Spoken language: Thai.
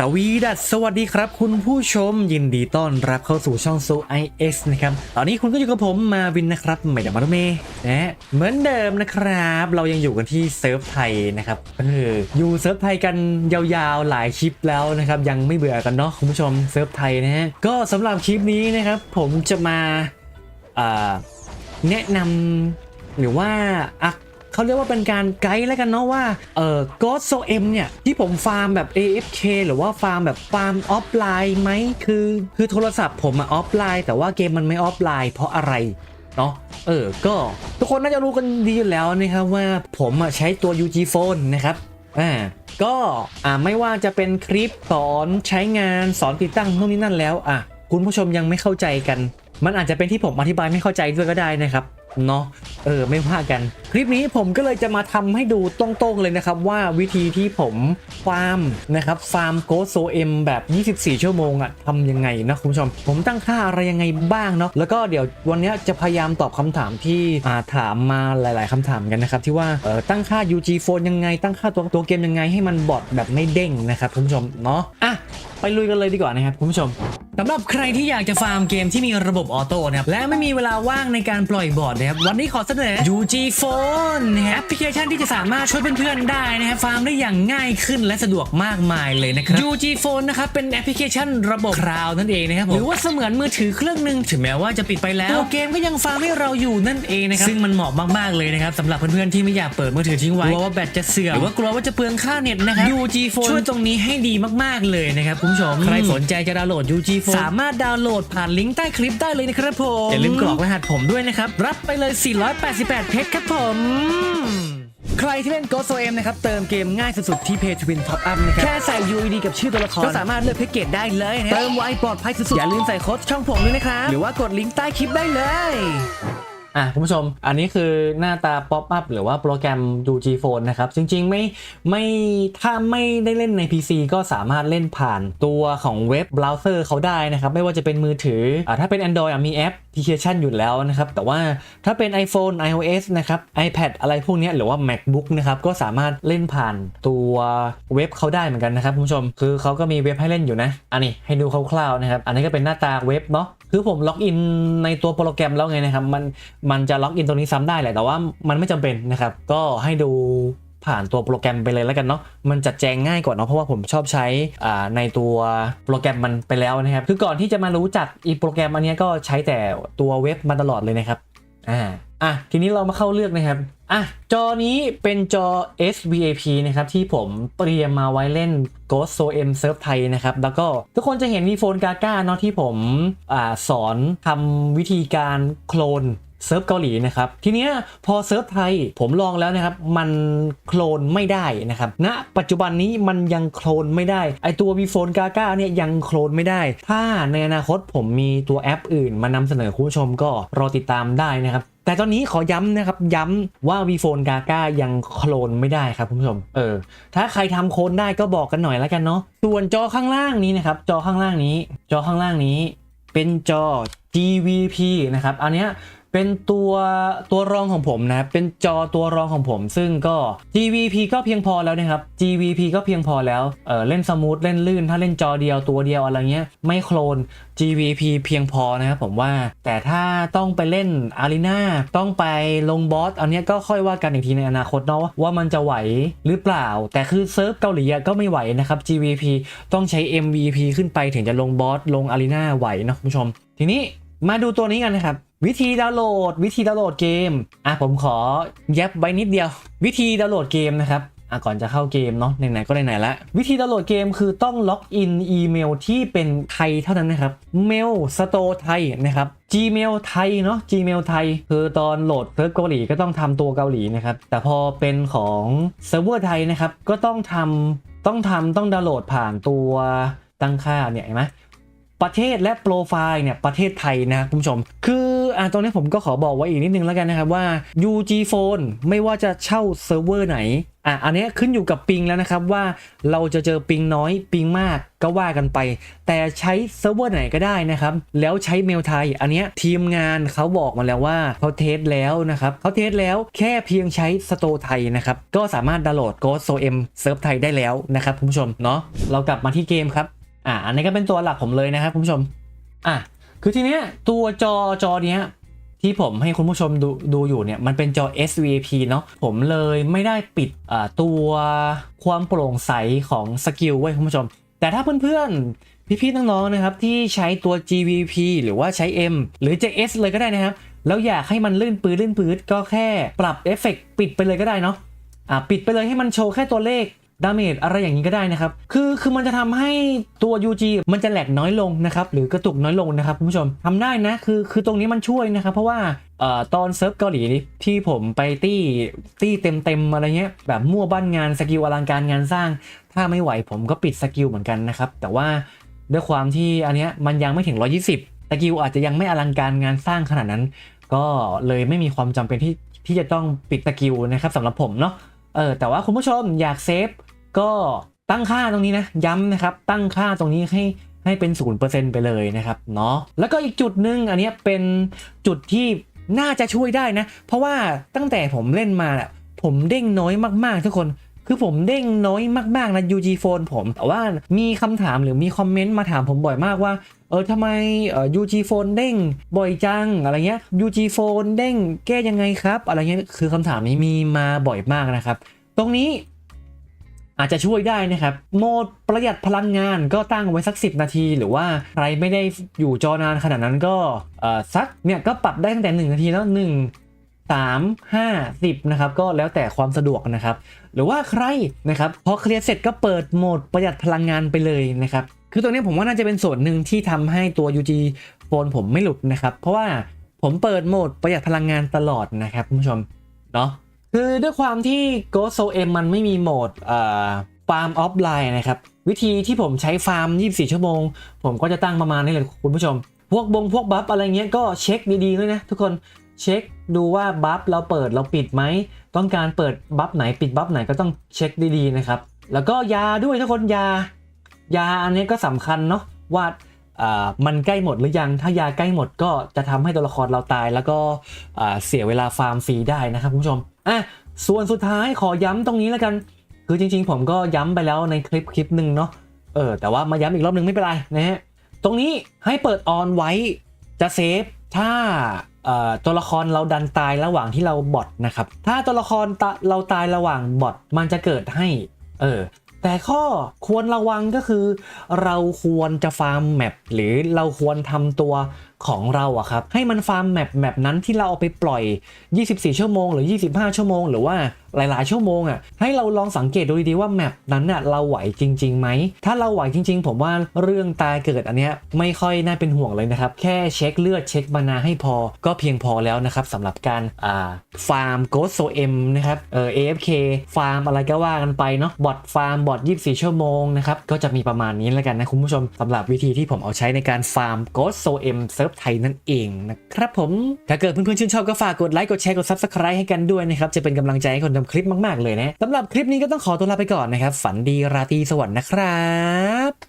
ตวีดัสสวัสดีครับ คุณผู้ชมยินดีต้อนรับเข้าสู่ช่อง So IS นะครับ ตอนนี้คุณก็อยู่กับผมมาวินนะครับไม่ได้มารุเมนะเหมือนเดิมนะครับ เรายังอยู่กันที่เซิร์ฟไทยนะครับเอออยู่เซิร์ฟไทยกันยาวๆหลายคลิปแล้วนะครับ ยังไม่เบื่อกันเนาะคุณผู้ชมเซิร์ฟไทยนะฮะก็สำหรับคลิปนี้นะครับ ผมจะมาอ่าแนะนำหรือว่าอะ เขาเรียกว่าเป็นการไกด์แล้วกันเนาะว่าเอ่อ God So M เนี่ย ที่ผมฟาร์มแบบ AFK หรือว่าฟาร์มแบบฟาร์มออฟไลน์ไหมคือคือโทรศัพท์ผมอะออฟไลน์ แต่ว่าเกมมันไม่ออฟไลน์เพราะอะไรเนาะเออก็ทุกคนน่าจะรู้กันดีอยู่แล้วนะครับว่าผมอะใช้ตัว UG Phone นะครับอ่าก็อ่าไม่ว่าจะเป็นคลิปสอนใช้งานสอนติดตั้งนู่นนี่นั่นแล้วอะคุณผู้ชมยังไม่เข้าใจกัน มันอาจจะเป็นที่ผมอธิบายไม่เข้าใจด้วยก็ได้นะครับ เนาะเออไม่ว่ากัน คลิปนี้ผมก็เลยจะมาทำให้ดูตรงๆเลยนะครับ ว่าวิธีที่ผมฟาร์มนะครับฟาร์มโกโซเอ็มแบบ 24 ชั่วโมงอะทำยังไงนะคุณผู้ชม ผมตั้งค่าอะไรยังไงบ้างเนาะแล้วก็เดี๋ยววันนี้จะพยายามตอบคำถามที่อ่าถามมาหลาย ๆคำถามกันนะครับ ที่ว่าเออตั้งค่า UG Phone ยังไง ตั้งค่าตัวตัวเกมยังไงให้มันบอทแบบไม่เด้งนะครับคุณผู้ชมเนาะอะไปลุยกันเลยดีกว่านะครับคุณผู้ชม สำหรับใครที่อยากจะฟาร์มเกมที่มีระบบออโต้นะครับ และไม่มีเวลาว่างในการปล่อยบอร์ดนะครับ วันนี้ขอเสนอ UG Phone แอปพลิเคชันที่จะสามารถช่วยเพื่อนๆได้นะครับฟาร์มได้อย่างง่ายขึ้นและสะดวกมากมายเลยนะครับ UG Phone นะครับเป็นแอปพลิเคชันระบบคลาวด์นั่นเองนะครับหรือว่าเสมือนมือถือเครื่องหนึ่งถึงแม้ว่าจะปิดไปแล้วตัวเกมก็ยังฟาร์มให้เราอยู่นั่นเองนะครับซึ่งมันเหมาะมากๆเลยนะครับสำหรับเพื่อนๆที่ไม่อยากเปิดมือถือทิ้งไว้กลัวว่าแบตจะเสื่อมหรือว่ากลัวว่าจะเปลืองค่าเน็ตนะครับ UG Phone ช่วยตรงนี้ให้ดีมากๆเลยนะครับคุณผู้ชมใครสนใจจะดาวน์โหลด UG Phone สามารถดาวน์โหลดผ่านลิงก์ใต้คลิปได้เลยนะครับผมอย่าลืมกรอกรหัสผมด้วยนะครับ รับไปเลย 488 เพชรครับผมใครที่เล่น Ghost OM นะครับ เติมเกมง่ายสุดๆ ที่ Pay to Win Top Up นะครับ แค่ใส่ UID กับชื่อตัวละคร ก็สามารถเลือกแพ็กเกจได้เลยนะเติมไวปลอดภัยสุดๆ อย่าลืมใส่โค้ดช่องผมด้วยนะครับ หรือว่ากดลิงก์ใต้คลิปได้เลย อะคุณผู้ชม อันนี้คือหน้าตาป๊อปอัพหรือว่าโปรแกรม UG Phone นะครับ จริงๆ ไม่ไม่ถ้าไม่ได้เล่นใน PC ก็สามารถเล่นผ่านตัวของเว็บเบราว์เซอร์เขาได้นะครับ ไม่ว่าจะเป็นมือถืออะถ้าเป็น Android อะมีแอปพลิเคชันอยู่แล้วนะครับ แต่ว่าถ้าเป็น iPhone iOS นะครับ iPad อะไรพวกนี้หรือว่า MacBook นะครับก็สามารถเล่นผ่านตัวเว็บเขาได้เหมือนกันนะครับคุณผู้ชมคือเขาก็มีเว็บให้เล่นอยู่นะ อันนี้ให้ดูคร่าวๆนะครับ อันนี้ก็เป็นหน้าตาเว็บเนาะ คือผมล็อกอินในตัวโปรแกรมแล้วไงนะครับ มันมันจะล็อกอินตรงนี้ซ้ำได้แหละแต่ว่ามันไม่จำเป็นนะครับ ก็ให้ดูผ่านตัวโปรแกรมไปเลยแล้วกันเนาะ มันจัดแจงง่ายกว่าเนาะ เพราะว่าผมชอบใช้อ่าในตัวโปรแกรมมันไปแล้วนะครับ คือก่อนที่จะมารู้จักอีโปรแกรมอันนี้ก็ใช้แต่ตัวเว็บมาตลอดเลยนะครับ อ่า อะทีนี้เรามาเข้าเลือกนะครับอะจอนี้เป็นจอ SVAP นะครับที่ผมเตรียมมาไว้เล่น Ghost So M Surf ไทยนะครับแล้วก็ทุกคนจะเห็นมีโฟนกาก้าเนาะที่ผมอ่าสอนทำวิธีการโคลนเซิร์ฟเกาหลีนะครับทีเนี้ยพอเซิร์ฟไทยผมลองแล้วนะครับ มันโคลนไม่ได้นะครับณปัจจุบันนี้มันยังโคลนไม่ได้ ไอตัว v ีโฟนกาก้าเนี่ยยังโคลนไม่ได้ ถ้าในอนาคตผมมีตัวแอปอื่น มานำเสนอคุณผู้ชมก็รอติดตามได้นะครับ แต่ตอนนี้ขอย้ำนะครับ ย้ำว่า v ีโฟนกาก้ายังโคลนไม่ได้ครับคุณผู้ชม เออ ถ้าใครทำโคลนได้ก็บอกกันหน่อยแล้วกันเนาะ ส่วนจอข้างล่างนี้นะครับ จอข้างล่างนี้ จอข้างล่างนี้ เป็นจอ GVP นะครับ อันเนี้ย เป็นตัวตัวรองของผมนะ เป็นจอตัวรองของผม ซึ่งก็ GVP ก็เพียงพอแล้วนะครับ GVP ก็เพียงพอแล้วเออเล่นสมูทเล่นลื่น ถ้าเล่นจอเดียวตัวเดียวอะไรเงี้ยไม่โคลน GVP เพียงพอนะครับผมว่า แต่ถ้าต้องไปเล่นอารีนาต้องไปลงบอสอันนี้ก็ค่อยว่ากันอีกทีในอนาคตเนาะว่ามันจะไหวหรือเปล่า แต่คือเซิร์ฟเกาหลีก็ไม่ไหวนะครับ GVP ต้องใช้ MVP ขึ้นไปถึงจะลงบอสลงอารีนาไหวเนาะคุณผู้ชม ทีนี้ มาดูตัวนี้กันนะครับ วิธีดาวน์โหลด วิธีดาวน์โหลดเกมอะผมขอแยบไว้นิดเดียว วิธีดาวน์โหลดเกมนะครับอะก่อนจะเข้าเกมเนาะไหนๆก็ไหนๆละวิธีดาวน์โหลดเกมคือต้องล็อกอินอีเมลที่เป็นไทยเท่านั้นนะครับเมลสโตไทยนะครับ Gmail ไทยเนาะ Gmail ไทยคือตอนโหลดเซิร์ฟเกาหลีก็ต้องทำตัวเกาหลีนะครับ แต่พอเป็นของเซิร์ฟเวอร์ไทยนะครับ ก็ต้องทำต้องทำต้องดาวน์โหลดผ่านตัวตั้งค่าเนี่ยเห็นไหม ประเทศและโปรไฟล์เนี่ยประเทศไทยนะคุณผู้ชม คืออ่าตรงนี้ผมก็ขอบอกไว้อีกนิดนึงแล้วกันนะครับว่า UG Phone ไม่ว่าจะเช่าเซิร์ฟเวอร์ไหนอะอันนี้ขึ้นอยู่กับปิงแล้วนะครับว่าเราจะเจอปิงน้อยปิงมากก็ว่ากันไป แต่ใช้เซิร์ฟเวอร์ไหนก็ได้นะครับ แล้วใช้เมลไทย อันนี้ทีมงานเขาบอกมาแล้วว่าเขาเทสแล้วนะครับเขาเทสแล้วแค่เพียงใช้สโตไทยนะครับ ก็สามารถดาวน์โหลด Ghost o m เซิร์ฟไทยได้แล้วนะครับคุณผู้ชมเนาะเรากลับมาที่เกมครับ อะอันนี้ก็เป็นตัวหลักผมเลยนะครับคุณผู้ชมอะคือทีเนี้ยตัวจอจอเนี้ยที่ผมให้คุณผู้ชมดูดูอยู่เนี่ยมันเป็นจอ SVP เนาะผมเลยไม่ได้ปิดตัวความโปร่งใสของสกิลไว้คุณผู้ชม แต่ถ้าเพื่อนๆ พี่ๆน้องๆนะครับที่ใช้ตัว GVP หรือว่าใช้ M หรือ JS เลยก็ได้นะครับ แล้วอยากให้มันลื่นปื้ดลื่นปื้ดก็แค่ปรับเอฟเฟกต์ปิดไปเลยก็ได้เนาะอะปิดไปเลยให้มันโชว์แค่ตัวเลข ดาเมจอะไรอย่างนี้ก็ได้นะครับ คือคือมันจะทำให้ตัว UG มันจะแหลกน้อยลงนะครับ หรือกระตุกน้อยลงนะครับคุณผู้ชมทำได้นะ คือคือตรงนี้มันช่วยนะครับ เพราะว่าเอ่อตอนเซิร์ฟเกาหลีที่ผมไปตี้ตี้เต็มเต็มๆอะไรเงี้ยแบบมั่วบ้านงานสกิลอลังการงานสร้าง ถ้าไม่ไหวผมก็ปิดสกิลเหมือนกันนะครับ แต่ว่าด้วยความที่อันเนี้ยมันยังไม่ถึง 120สกิลอาจจะยังไม่อลังการงานสร้างขนาดนั้น ก็เลยไม่มีความจำเป็นที่ที่จะต้องปิดสกิลนะครับสำหรับผมเนาะเออแต่ว่าคุณผู้ชมอยากเซฟ ก็ตั้งค่าตรงนี้นะย้ำนะครับตั้งค่าตรงนี้ให้ให้เป็น 0%ไปเลยนะครับเนาะแล้วก็อีกจุดหนึ่งอันนี้เป็นจุดที่น่าจะช่วยได้นะ เพราะว่าตั้งแต่ผมเล่นมาน่ะผมเด้งน้อยมากๆ ทุกคน คือผมเด้งน้อยมากๆนะ UG Phone ผม แต่ว่ามีคำถามหรือมีคอมเมนต์มาถามผมบ่อยมากว่า เออทำไมเอ่อ UG Phone เด้งบ่อยจังอะไรเงี้ย UG Phone เด้งแก้ยังไงครับ อะไรเงี้ย คือคำถามนี้มีมาบ่อยมากนะครับ ตรงนี้ อาจจะช่วยได้นะครับ โหมดประหยัดพลังงานก็ตั้งไว้สัก 10 นาที หรือว่าใครไม่ได้อยู่จอนานขนาดนั้นก็สักเนี่ยก็ปรับได้ตั้งแต่ 1 นาทีแล้ว 1 3 5 10นะครับก็แล้วแต่ความสะดวกนะครับ หรือว่าใครนะครับพอเคลียร์เสร็จก็เปิดโหมดประหยัดพลังงานไปเลยนะครับคือตัวนี้ผมว่าน่าจะเป็นส่วนหนึ่งที่ทำให้ตัว UG โฟนผมไม่หลุดนะครับ เพราะว่าผมเปิดโหมดประหยัดพลังงานตลอดนะครับคุณผู้ชมเนาะ คือด้วยความที่ Ghost Soul M มันไม่มีโหมดฟาร์มออฟไลน์นะครับ วิธีที่ผมใช้ฟาร์ม 24 ชั่วโมง ผมก็จะตั้งประมาณนี้เลยคุณผู้ชม พวกบงพวกบัฟอะไรเงี้ยก็เช็คดีๆด้วยนะทุกคนเช็คดูว่าบัฟเราเปิดเราปิดไหม ต้องการเปิดบัฟไหนปิดบัฟไหนก็ต้องเช็คดีๆนะครับ แล้วก็ยาด้วยทุกคนยา ยาอันนี้ก็สำคัญเนาะว่ามันใกล้หมดหรือยัง ถ้ายาใกล้หมดก็จะทำให้ตัวละครเราตาย แล้วก็เสียเวลาฟาร์มฟรีได้นะครับคุณผู้ชม อะส่วนสุดท้ายขอย้ำตรงนี้แล้วกัน คือจริงๆ ผมก็ย้ำไปแล้วในคลิปคลิปหนึ่งเนาะเออแต่ว่ามาย้ำอีกรอบหนึ่งไม่เป็นไรนะฮะตรงนี้ให้เปิดออนไว้จะเซฟถ้าตัวละครเราดันตายระหว่างที่เราบอทนะครับ ถ้าตัวละครเราตายระหว่างบอทมันจะเกิดให้ เออ แต่ข้อควรระวังก็คือ เราควรจะฟาร์มแมปหรือเราควรทำตัวของเราอะครับ ให้มันฟาร์มแมปแมปนั้นที่เราเอาไปปล่อย 24 ชั่วโมง หรือ 25 ชั่วโมง หรือว่าหลาย ๆ ชั่วโมงอะให้เราลองสังเกตดูดีๆว่าแมปนั้นน่ะเราไหวจริงๆไหมถ้าเราไหวจริง ๆ ผมว่าเรื่องตายเกิดอันเนี้ยไม่ค่อยน่าเป็นห่วงเลยนะครับ แค่เช็คเลือดเช็คมานาให้พอ ก็เพียงพอแล้วนะครับสำหรับการอ่าฟาร์มโกสโซเอ็มนะครับเออ AFK ฟาร์มอะไรก็ว่ากันไปเนาะบอทฟาร์มบอท24 ชั่วโมงนะครับ ก็จะมีประมาณนี้แล้วกันนะคุณผู้ชมสำหรับวิธีที่ผมเอาใช้ในการฟาร์มโกสโซเอ็มเซิร์ฟไทยนั่นเองนะครับผม ถ้าเกิดเพื่อนๆชื่นชอบก็ฝากกดไลค์กดแชร์กดซับสไคร b ์ให้กันด้วยนะครับ จะเป็นกำลังใจให้คนทำคลิปมากๆเลยนะสำหรับคลิปนี้ก็ต้องขอตัวลาไปก่อนนะครับ ฝันดีราตรีสวัสดิ์นะครับ